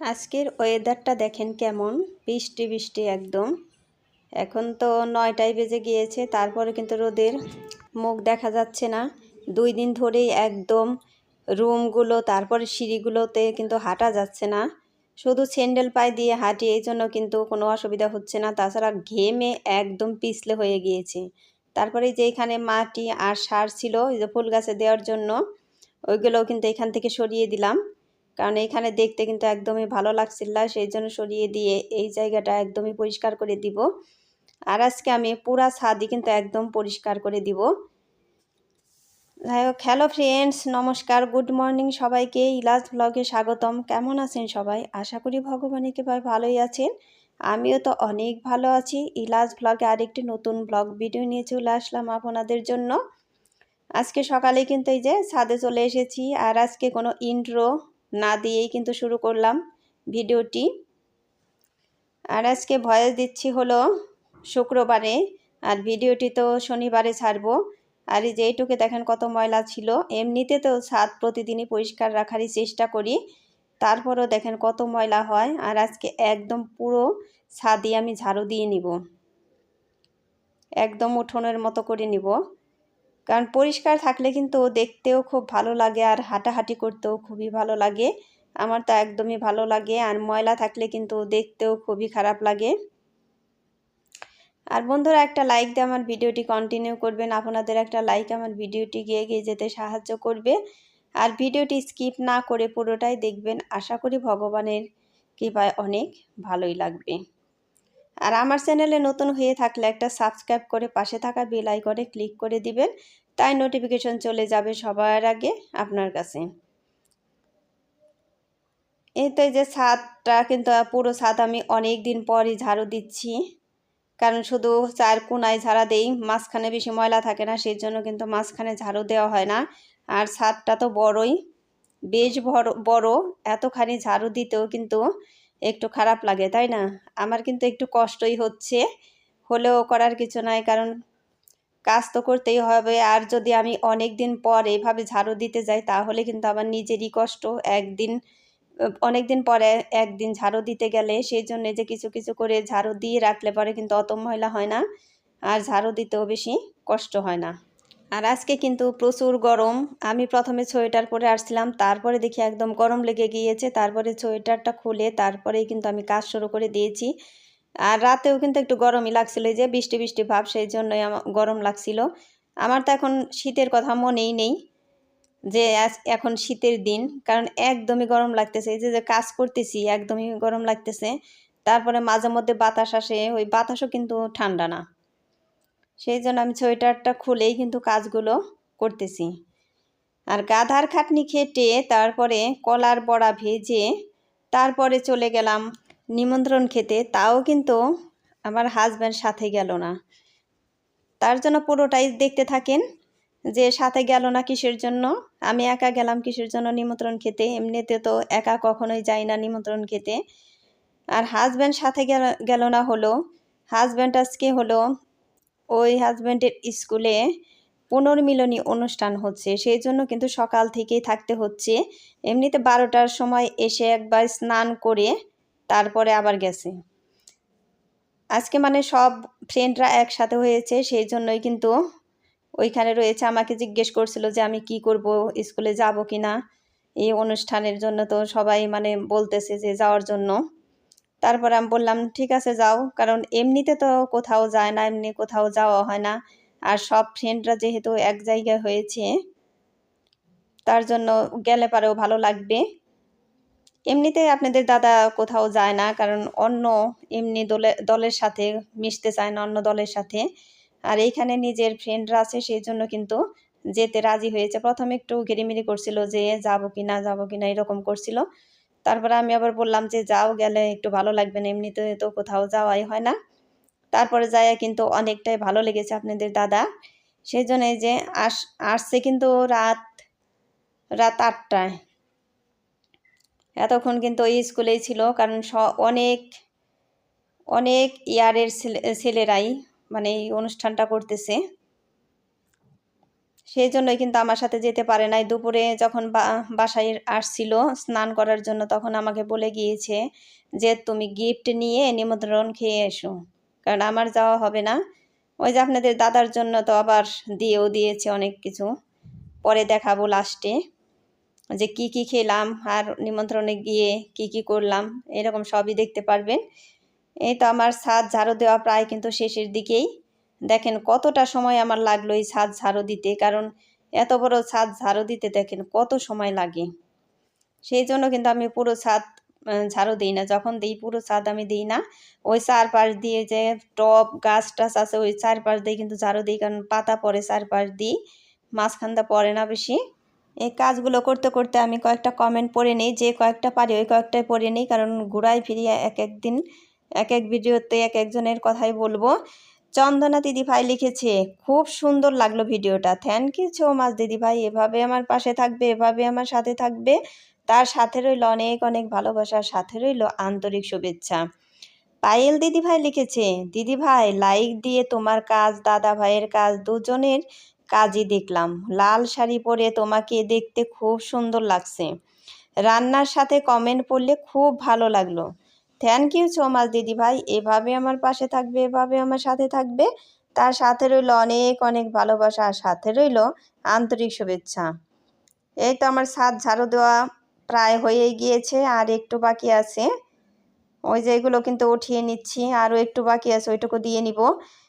আজকের ওয়েদারটা দেখেন কেমন, বৃষ্টি বৃষ্টি একদম। এখন তো নয়টায় বেজে গিয়েছে, তারপরে কিন্তু রোদের মুখ দেখা যাচ্ছে না। দুই দিন ধরেই একদম রুমগুলো, তারপরে সিঁড়িগুলোতে কিন্তু হাঁটা যাচ্ছে না। শুধু স্যান্ডেল পায়ে দিয়ে হাঁটি, এই জন্য কিন্তু কোনো অসুবিধা হচ্ছে না। তাছাড়া ঘেমে একদম পিছলে হয়ে গিয়েছে। তারপরে যে এখানে মাটি আর সার ছিল যে ফুল গাছে দেওয়ার জন্য, ওইগুলোও কিন্তু এখান থেকে সরিয়ে দিলাম। কারণ এখানে দেখতে কিন্তু একদমই ভালো লাগছিল না, সেই জন্য সরিয়ে দিয়ে এই জায়গাটা একদমই পরিষ্কার করে দিব। আর আজকে আমি পুরা ছাদই কিন্তু একদম পরিষ্কার করে দিব। যাই হোক হ্যালো ফ্রেন্ডস নমস্কার গুড মর্নিং সবাইকে, ইলাজ ব্লগে স্বাগতম। কেমন আছেন সবাই? আশা করি ভগবানের কৃপায় ভালোই আছেন। আমিও তো অনেক ভালো আছি। ইলাজ ব্লগে আরেকটি নতুন ব্লগ ভিডিও নিয়ে চলে আসলাম আপনাদের জন্য। আজকে সকালে কিন্তু এই যে ছাদে চলে এসেছি। আর আজকে কোনো ইন্ট্রো না দিয়েই কিন্তু শুরু করলাম ভিডিওটি। আর আজকে ভয়েস দিচ্ছি হলো শুক্রবারে, আর ভিডিওটি তো শনিবারে ছাড়বো। আর এই যেইটুকু দেখেন কত ময়লা ছিল। এমনিতে তো ছাদ প্রতিদিনই পরিষ্কার রাখারই চেষ্টা করি। তারপরও দেখেন কত ময়লা হয়। আর আজকে একদম পুরো ছাদই আমি ঝাড়ু দিয়ে নিব। একদম উঠোনের মতো করে নিব। কারণ পরিষ্কার থাকলে কিন্তু দেখতেও খুব ভালো লাগে আর হাঁটাহাঁটি করতেও খুবই ভালো লাগে। আমার তো একদমই ভালো লাগে আর ময়লা থাকলে কিন্তু দেখতেও খুবই খারাপ লাগে। আর বন্ধুরা একটা লাইক দিয়ে আমার ভিডিওটি কন্টিনিউ করবেন। আপনাদের একটা লাইক আমার ভিডিওটি গিয়ে গিয়ে যেতে সাহায্য করবে। আর ভিডিওটি স্কিপ না করে পুরোটাই দেখবেন। আশা করি ভগবানের কৃপায় অনেক ভালোই লাগবে। আর আমার চ্যানেলে নতুন হয়ে থাকলে একটা সাবস্ক্রাইব করে পাশে থাকা বেল আইকনে ক্লিক করে দিবেন, তাই নোটিফিকেশন চলে যাবে সবার আগে আপনার কাছে। এই তো যে ছাদটা কিন্তু, পুরো ছাদ আমি অনেক দিন পরই ঝাড়ু দিচ্ছি, কারণ শুধু চার কোনায় ঝাড়া দেই, মাঝখানে বেশি ময়লা থাকে না সেই জন্য কিন্তু মাঝখানে ঝাড়ু দেওয়া হয় না। আর ছাদটা তো বড়ই, বেশ বড় বড়, এতখানি ঝাড়ু দিতেও কিন্তু একটু খারাপ লাগে, তাই না? আমার কিন্তু একটু কষ্টই হচ্ছে, হলেও করার কিছু নাই, কারণ কাজ তো করতেই হবে। আর যদি আমি অনেক দিন পর এইভাবে ঝাড়ু দিতে যাই, তাহলে কিন্তু আমার নিজেরই কষ্ট। একদিন অনেক দিন পরে একদিন ঝাড়ু দিতে গেলে সেই জন্য যে কিছু কিছু করে ঝাড়ু দিয়ে রাখলে পরে কিন্তু অত ময়লা হয় না। আর ঝাড়ু দিতেও বেশি কষ্ট হয় না। আর আজকে কিন্তু প্রচুর গরম। আমি প্রথমে সোয়েটার পরে আসছিলাম, তারপরে দেখি একদম গরম লেগে গিয়েছে। তারপরে সোয়েটারটা খুলে তারপরেই কিন্তু আমি কাজ শুরু করে দিয়েছি। আর রাতেও কিন্তু একটু গরমই লাগছিল যে বৃষ্টি বৃষ্টি ভাব, সেই জন্যই গরম লাগছিল। আমার তো এখন শীতের কথা মনেই নেই যে এখন শীতের দিন, কারণ একদমই গরম লাগতেছে। এই যে কাজ করতেছি, একদমই গরম লাগতেছে। তারপরে মাঝে মধ্যে বাতাস আসে, ওই বাতাসও কিন্তু ঠান্ডা না। সেই জন্য আমি সোয়েটারটা খুলেই কিন্তু কাজগুলো করতেছি। আর গাধার খাটনি খেটে তারপরে কলার বড়া ভেজে তারপরে চলে গেলাম নিমন্ত্রণ খেতে। তাও কিন্তু আমার হাজব্যান্ড সাথে গেল না। তার জন্য পুরোটাই দেখতে থাকেন যে সাথে গেল না কিসের জন্য? আমি একা গেলাম কিসের জন্য নিমন্ত্রণ খেতে? এমনিতে তো একা কখনোই যাই না নিমন্ত্রণ খেতে। আর হাজব্যান্ড সাথে গেল না হলো। হাজব্যান্ড আজকে হলো ওই হাজব্যান্ডের স্কুলে পুনর্মিলনী অনুষ্ঠান হচ্ছে। সেই জন্য কিন্তু সকাল থেকেই থাকতে হচ্ছে। এমনিতে বারোটার সময় এসে একবার স্নান করে তারপরে আবার গেছে। আজকে মানে সব ফ্রেন্ডরা একসাথে হয়েছে, সেই জন্যই কিন্তু ওইখানে রয়েছে। আমাকে জিজ্ঞেস করছিল যে আমি কি করব, স্কুলে যাব কি না এই অনুষ্ঠানের জন্য তো সবাই মানে বলতেছে যে যাওয়ার জন্য। তারপরে আমি বললাম, ঠিক আছে, যাও। কারণ এমনিতে তো কোথাও যায় না, এমনি কোথাও যাওয়া হয় না। আর সব ফ্রেন্ডরা যেহেতু এক জায়গায় হয়েছে, তার জন্য গেলে পারেও ভালো লাগবে। এমনিতে আপনাদের দাদা কোথাও যায় না, কারণ অন্য এমনি দলে, দলের সাথে মিশতে চায় না, অন্য দলের সাথে। আর এইখানে নিজের ফ্রেন্ডরা আছে, সেই জন্য কিন্তু যেতে রাজি হয়েছে। প্রথমে একটু ঘেরিমিরি করছিল যে, যাব কি না যাব কি না এরকম করছিল। তারপরে আমি আবার বললাম যে, যাও গেলে একটু ভালো লাগবে না, এমনিতে তো কোথাও যাওয়াই হয় না। তারপরে যায় কিন্তু অনেকটাই ভালো লেগেছে আপনাদের দাদা। সেই জন্য যে আস, আসছে কিন্তু রাত রাত আটটায়। এতক্ষণ কিন্তু ওই স্কুলেই ছিল, কারণ স, অনেক অনেক ইয়ারের ছেলেরাই মানে এই অনুষ্ঠানটা করতেছে। সেই জন্যই কিন্তু আমার সাথে যেতে পারে নাই। দুপুরে যখন বাসায় আসছিল স্নান করার জন্য তখন আমাকে বলে গিয়েছে যে, তুমি গিফট নিয়ে নিমন্ত্রণ খেয়ে এসো। কারণ আমার যাওয়া হবে না। ওই যে আপনাদের দাদার জন্য তো আবার দিয়েও দিয়েছে অনেক কিছু। পরে দেখাবো লাস্টে যে কি কি খেলাম আর নিমন্ত্রণে গিয়ে কি কি করলাম। এরকম সবই দেখতে পারবেন। এই তো আমার ছাদ ঝাড়ু দেওয়া প্রায় কিন্তু শেষের দিকেই। দেখেন কতটা সময় আমার লাগল এই ছাদ ঝাড়ু দিতে, কারণ এত বড় ছাদ ঝাড়ু দিতে দেখেন কত সময় লাগে। সেই জন্য কিন্তু আমি পুরো ছাদ ঝাড়ু দিই না। যখন দিই পুরো ছাদ আমি দিই না। ওই চারপাশ দিয়ে যে টব, গাছ টাছ আছে, ওই চারপাশ দিয়ে কিন্তু ঝাড়ু দিই, কারণ পাতা পড়ে চারপাশ দিই, মাঝখানটা পড়ে না বেশি। এই কাজগুলো করতে করতে আমি কয়েকটা কমেন্ট পড়ে নিই, যে কয়েকটা পারি ওই কয়েকটাই পড়ে নিই, কারণ ঘুরাই ফিরিয়ে এক এক দিন এক এক ভিডিওতে এক একজনের কথাই বলব। চন্দনা দিদি ভাই লিখেছে, খুব সুন্দর লাগল ভিডিওটা। থ্যাংক ইউ সো মাচ দিদি ভাই এভাবে আমার পাশে থাকবে, এভাবে আমার সাথে থাকবে। তার সাথে রইল অনেক অনেক ভালোবাসার সাথে রইল আন্তরিক শুভেচ্ছা। পায়েল দিদি ভাই লিখেছে দিদি ভাই লাইক দিয়ে তোমার কাজ দাদা ভাইয়ের কাজ, দুজনের কাজই দেখলাম। লাল শাড়ি পরে তোমাকে দেখতে খুব সুন্দর লাগছে। রান্নার সাথে কমেন্ট পড়লে খুব ভালো লাগল। থ্যাংক ইউ সো মাচ দিদি ভাই এভাবে আমার পাশে থাকবে, এভাবে আমার সাথে থাকবে। তার সাথে রইল অনেক অনেক ভালোবাসা, আর সাথে রইল আন্তরিক শুভেচ্ছা। এই তো আমার ছাদ ঝাড়ু দেওয়া প্রায় হয়েই গিয়েছে, আর একটু বাকি আছে। ওই যে এগুলো কিন্তু উঠিয়ে নিচ্ছি, আরও একটু বাকি আছে, ওইটুকু দিয়ে নিব।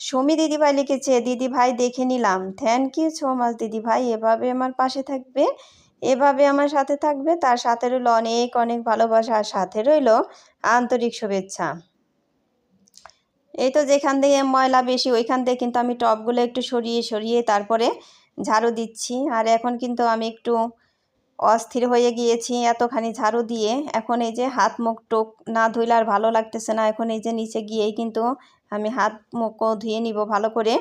সুমি দিদি ভাই লিখেছে দিদি ভাই দেখে নিলাম। থ্যাংক ইউ সো মাচ দিদি ভাই এভাবে আমার পাশে থাকবে। এভাবে আমার সাথে থাকবে। তার সাথে রইল অনেক অনেক ভালোবাসা আর সাথে রইল আন্তরিক শুভেচ্ছা। এই তো যেখান থেকে ময়লা বেশি, ওইখান থেকে কিন্তু আমি টবগুলো একটু সরিয়ে সরিয়ে তারপরে ঝাড়ু দিচ্ছি। আর এখন কিন্তু আমি একটু অস্থির হয়ে গিয়েছি এতখানি ঝাড়ু দিয়ে। এখন এই যে হাত মুখ টোক না ধুইলে আর ভালো লাগতেছে না। এখন এই যে নিচে গিয়েই কিন্তু আমি হাত মুখও ধুয়ে নিব ভালো করে।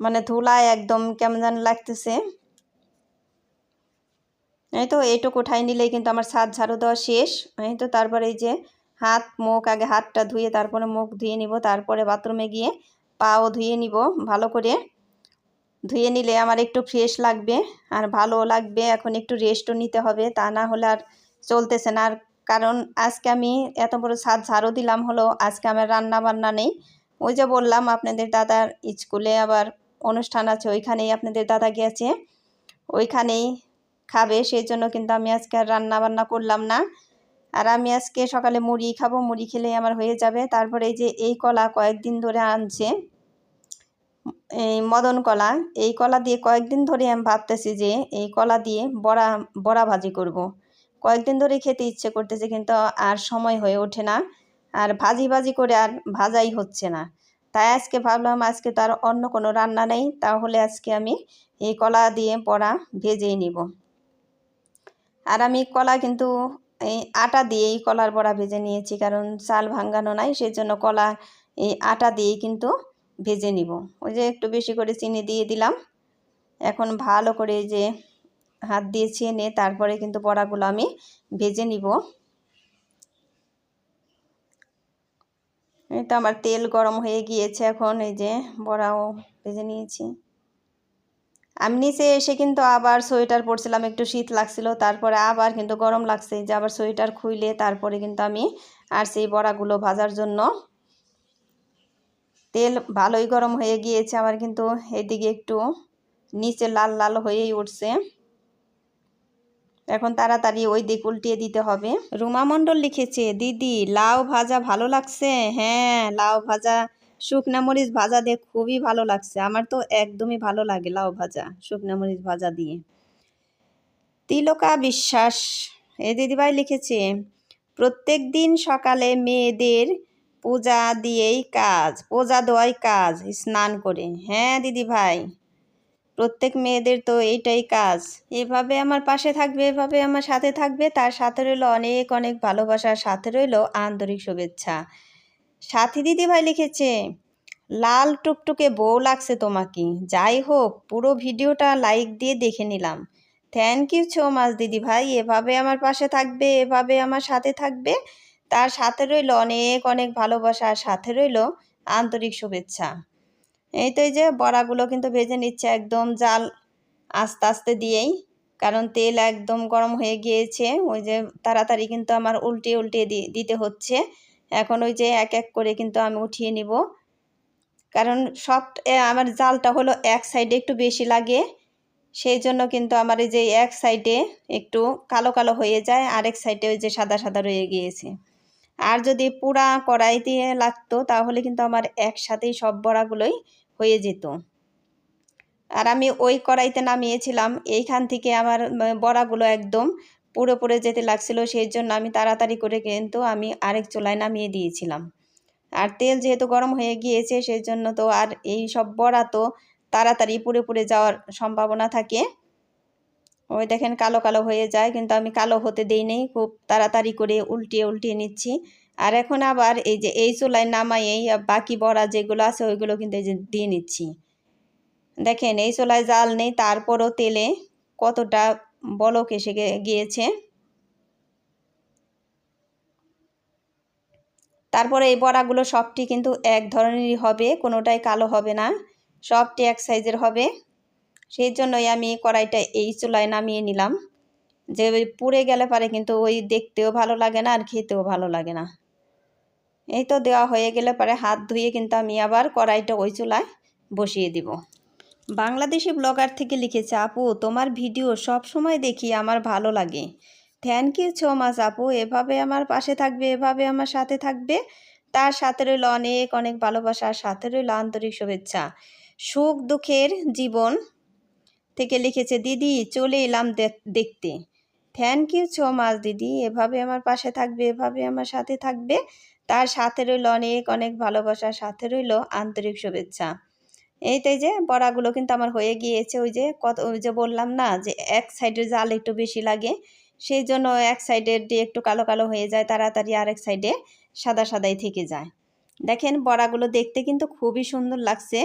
মানে ধুলায় একদম কেমন যেন লাগতেছে। এই তো এইটুকু উঠাই নিলেই কিন্তু আমার ছাদ ঝাড়ু দেওয়া শেষ। এই তো তারপরে এই যে হাত, মুখ, আগে হাতটা ধুয়ে তারপরে মুখ ধুয়ে নিব, তারপরে বাথরুমে গিয়ে পাও ধুয়ে নিব ভালো করে। ধুয়ে নিলে আমার একটু ফ্রেশ লাগবে আর ভালো লাগবে, এখন একটু রেস্টও নিতে হবে, তা না হলে আর চলতেছে না। আর কারণ আজকে আমি এত বড় ছাদ ঝাড়ু দিলাম হলো, আজকে আমার রান্না বান্না নেই। ওই যে বললাম আপনাদের দাদার স্কুলে আবার অনুষ্ঠান আছে, ওইখানেই আপনাদের দাদা গিয়েছে। ওইখানেই খাবে, সেই জন্য কিন্তু আমি আজকে আর রান্না বান্না করলাম না। আর আমি আজকে সকালে মুড়ি খাব, মুড়ি খেলেই আমার হয়ে যাবে। তারপরে এই যে এই কলা কয়েকদিন ধরে আনছে, এই মদন কলা, এই কলা দিয়ে কয়েকদিন ধরে আমি ভাবতেছি যে এই কলা দিয়ে বড়া বড়া ভাজি করব। কয়েকদিন ধরে খেতে ইচ্ছে করতেছে কিন্তু আর সময় হয়ে ওঠে না। আর ভাজি ভাজি করে আর ভাজাই হচ্ছে না। তাই আজকে ভাবলাম আজকে তো আর অন্য কোনো রান্না নেই, তাহলে আজকে আমি এই কলা দিয়ে বড়া ভেজেই নিব। আর আমি কলা কিন্তু এই আটা দিয়েই কলার বড়া ভেজে নিয়েছি, কারণ চাল ভাঙ্গানো নাই সেই জন্য কলা এই আটা দিয়েই কিন্তু ভেজে নিব। ওই যে একটু বেশি করে চিনি দিয়ে দিলাম। এখন ভালো করে যে হাত দিয়ে ছেনে তারপরে কিন্তু বড়াগুলো আমি ভেজে নিব। এই তো আমার তেল গরম হয়ে গিয়েছে, এখন এই যে বড়াও ভেজে নিয়েছি। আমি নিচে এসে কিন্তু আবার সোয়েটার পরছিলাম, একটু শীত লাগছিল, তারপরে আবার কিন্তু গরম লাগছে যে আবার সোয়েটার খুইলে তারপরে কিন্তু আমি আর সেই বড়াগুলো ভাজার জন্য তেল ভালোই গরম হয়ে গিয়েছে আমার কিন্তু এদিকে একটু নিচে লাল লাল হয়েই উঠছে। এখন তাড়াতাড়ি ওই দিক উল্টিয়ে দিতে হবে। রুমা মণ্ডল লিখেছে, দিদি, লাউ ভাজা ভালো লাগছে? হ্যাঁ লাউ ভাজা শুকনা মরিচ ভাজা দিয়ে খুবই ভালো লাগছে। আমার তো একদমই ভালো লাগে লাউ ভাজা, শুকনা মরিচ ভাজা দিয়ে। তিলকা বিশ্বাস, এ দিদিভাই লিখেছে, প্রত্যেক দিন সকালে মেয়েদের পূজা দিয়েই কাজ, পূজা দেওয়াই কাজ, স্নান করে। হ্যাঁ দিদি ভাই প্রত্যেক মেয়েদের তো এইটাই কাজ। এভাবে আমার পাশে থাকবে, এভাবে আমার সাথে থাকবে। তার সাথে রইল অনেক অনেক ভালোবাসার সাথে রইল আন্তরিক শুভেচ্ছা। সাথী দিদি ভাই লিখেছে, লাল টুকটুকে বউ লাগছে তোমাকে। যাই হোক, পুরো ভিডিওটা লাইক দিয়ে দেখে নিলাম। থ্যাংক ইউ সো মাচ দিদি ভাই এভাবে আমার পাশে থাকবে, এভাবে আমার সাথে থাকবে। তার সাথে রইল অনেক অনেক ভালোবাসা আর সাথে রইল আন্তরিক শুভেচ্ছা। এই তো এই যে বড়াগুলো কিন্তু ভেজে নিচ্ছে একদম জাল আস্তে আস্তে দিয়েই, কারণ তেল একদম গরম হয়ে গিয়েছে। ওই যে তাড়াতাড়ি কিন্তু আমার উল্টে উল্টে দিতে হচ্ছে। এখন ওই যে এক এক করে কিন্তু আমি উঠিয়ে নিব। কারণ সব আমার জালটা হলো এক সাইডে একটু বেশি লাগে, সেই জন্য কিন্তু আমার এই যে এক সাইডে একটু কালো কালো হয়ে যায়, আরেক সাইডে ওই যে সাদা সাদা রয়ে গিয়েছে। আর যদি পুরা কড়াই দিয়ে লাগতো, তাহলে কিন্তু আমার একসাথেই সব বড়াগুলোই হয়ে যেত। আর আমি ওই কড়াইতে নামিয়েছিলাম, এইখান থেকে আমার বড়াগুলো একদম পুরো পুড়ে যেতে লাগছিল সেই জন্য আমি তাড়াতাড়ি করে কিন্তু আমি আরেক চুলায় নামিয়ে দিয়েছিলাম। আর তেল যেহেতু গরম হয়ে গিয়েছে সেই জন্য তো আর এই সব বড়া তো তাড়াতাড়ি পুড়ে পুড়ে যাওয়ার সম্ভাবনা থাকে। ওই দেখেন কালো কালো হয়ে যায়, কিন্তু আমি কালো হতে দেই নেই, খুব তাড়াতাড়ি করে উল্টিয়ে উল্টিয়ে নিচ্ছি। আর এখন আবার এই যে এই চুলায় নামাই বাকি বড়া যেগুলো আছে, ওইগুলো কিন্তু এই যে দিয়ে নিচ্ছি। দেখেন এই চুলায় জাল নেই, তারপরও তেলে কতটা বলক এসে গিয়েছে। তারপরে এই বড়াগুলো সবটি কিন্তু এক ধরনেরই হবে, কোনোটাই কালো হবে না, সবটি এক সাইজের হবে। সেই জন্যই আমি কড়াইটা এই চুলায় নামিয়ে নিলাম। যে পুড়ে গেলে পারে কিন্তু ওই দেখতেও ভালো লাগে না আর খেতেও ভালো লাগে না। এই তো দেওয়া হয়ে গেলে পরে হাত ধুয়ে কিন্তু আমি আবার কড়াইটা ওই চুলায় বসিয়ে দিব। বাংলাদেশি ব্লগার থেকে লিখেছে, আপু, তোমার ভিডিও সব সময় দেখি, আমার ভালো লাগে। থ্যাংক ইউ ছো মাচ আপু। এভাবে আমার পাশে থাকবে, এভাবে আমার সাথে থাকবে। তার সাথে রইল অনেক অনেক ভালোবাসার সাথে রইল আন্তরিক শুভেচ্ছা। সুখ দুঃখের জীবন থেকে লিখেছে, দিদি, চলে এলাম দেখতে। থ্যাংক ইউ ছো মাচ দিদি। এভাবে আমার পাশে থাকবে, এভাবে আমার সাথে থাকবে। তার সাথে রইল অনেক অনেক ভালোবাসার সাথে রইল আন্তরিক শুভেচ্ছা। এইটাই যে বড়াগুলো কিন্তু আমার হয়ে গিয়েছে, ওই যে কত, ওই যে বললাম না যে এক সাইডের জাল একটু বেশি লাগে, সেই জন্য এক সাইডের দিয়ে একটু কালো কালো হয়ে যায়, তাড়াতাড়ি আরেক সাইডে সাদা সাদাই থেকে যায়। দেখেন বড়াগুলো দেখতে কিন্তু খুবই সুন্দর লাগছে,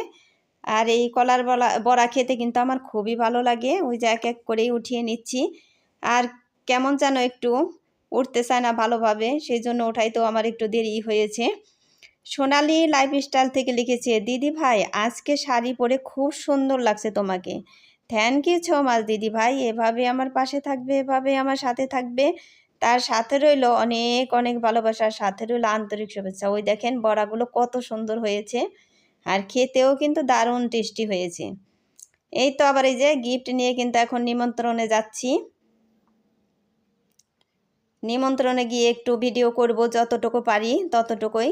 আর এই কলার বলা, বড়া খেতে কিন্তু আমার খুবই ভালো লাগে, ওই যে এক এক করেই উঠিয়ে নিচ্ছি, আর কেমন যেন একটু উঠতে চায় না ভালোভাবে, সেই জন্য ওঠাই তো আমার একটু দেরি হয়েছে। সোনালি লাইফস্টাইল থেকে লিখেছে, দিদি ভাই, আজকে শাড়ি পরে খুব সুন্দর লাগছে তোমাকে। থ্যাংক ইউ ছো মাচ দিদি ভাই। এভাবে আমার পাশে থাকবে, এভাবে আমার সাথে থাকবে। তার সাথে রইল অনেক অনেক ভালোবাসার, সাথে রইল আন্তরিক শুভেচ্ছা। ওই দেখেন বড়াগুলো কত সুন্দর হয়েছে আর খেতেও কিন্তু দারুণ টেস্টি হয়েছে। এই তো আবার এই যে গিফট নিয়ে কিন্তু এখন নিমন্ত্রণে যাচ্ছি। নিমন্ত্রণে গিয়ে একটু ভিডিও করব, যতটুকু পারি ততটুকুই।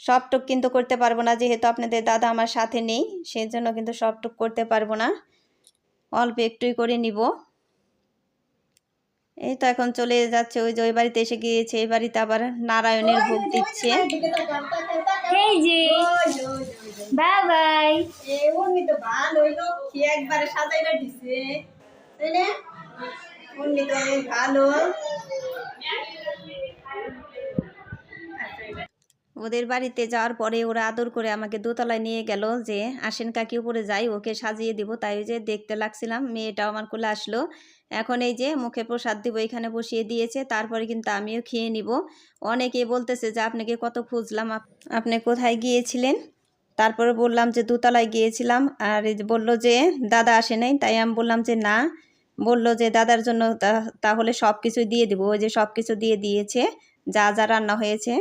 সবটুক কিন্তু করতে পারব না যেহেতু আপনাদের দাদা আমার সাথে নেই সেই জন্য কিন্তু সবটুক করতে পারব না। অল্প একটুই করে নিব। এই তো এখন চলে যাচ্ছে ওই যে ওই বাড়িতে এসে গিয়েছে এই বাড়িতে আবার নারায়ণের ভোগ দিচ্ছে। এই যে বাবাই। উনি তো ভালো একবারে সাজাইরা দিছে। তাই না? উনি তো অনেক ভালো। ওদের বাড়িতে যাওয়ার পরে ওরা আদর করে আমাকে দোতলায় নিয়ে গেল যে, আসেন কাকি, উপরে যাই, ওকে সাজিয়ে দিব। তাই যে দেখতে লাগছিলাম, মেয়েটাও আমার কোলে আসলো। এখন এই যে মুখে প্রসাদ দিব, এখানে বসিয়ে দিয়েছে, তারপরে কিন্তু আমিও খেয়ে নিব। অনেকে বলতেছে যে, আপনাকে কত খুঁজলাম আপনি কোথায় গিয়েছিলেন? তারপরে বললাম যে, দোতলায় গিয়েছিলাম। আর বলল যে, দাদা আসে নাই। তাই আমি বললাম যে, না। বলল যে, দাদার জন্য তাহলে সব কিছু দিয়ে দিব। ওই যে সব কিছু দিয়ে দিয়েছে, যা যা রান্না হয়েছে।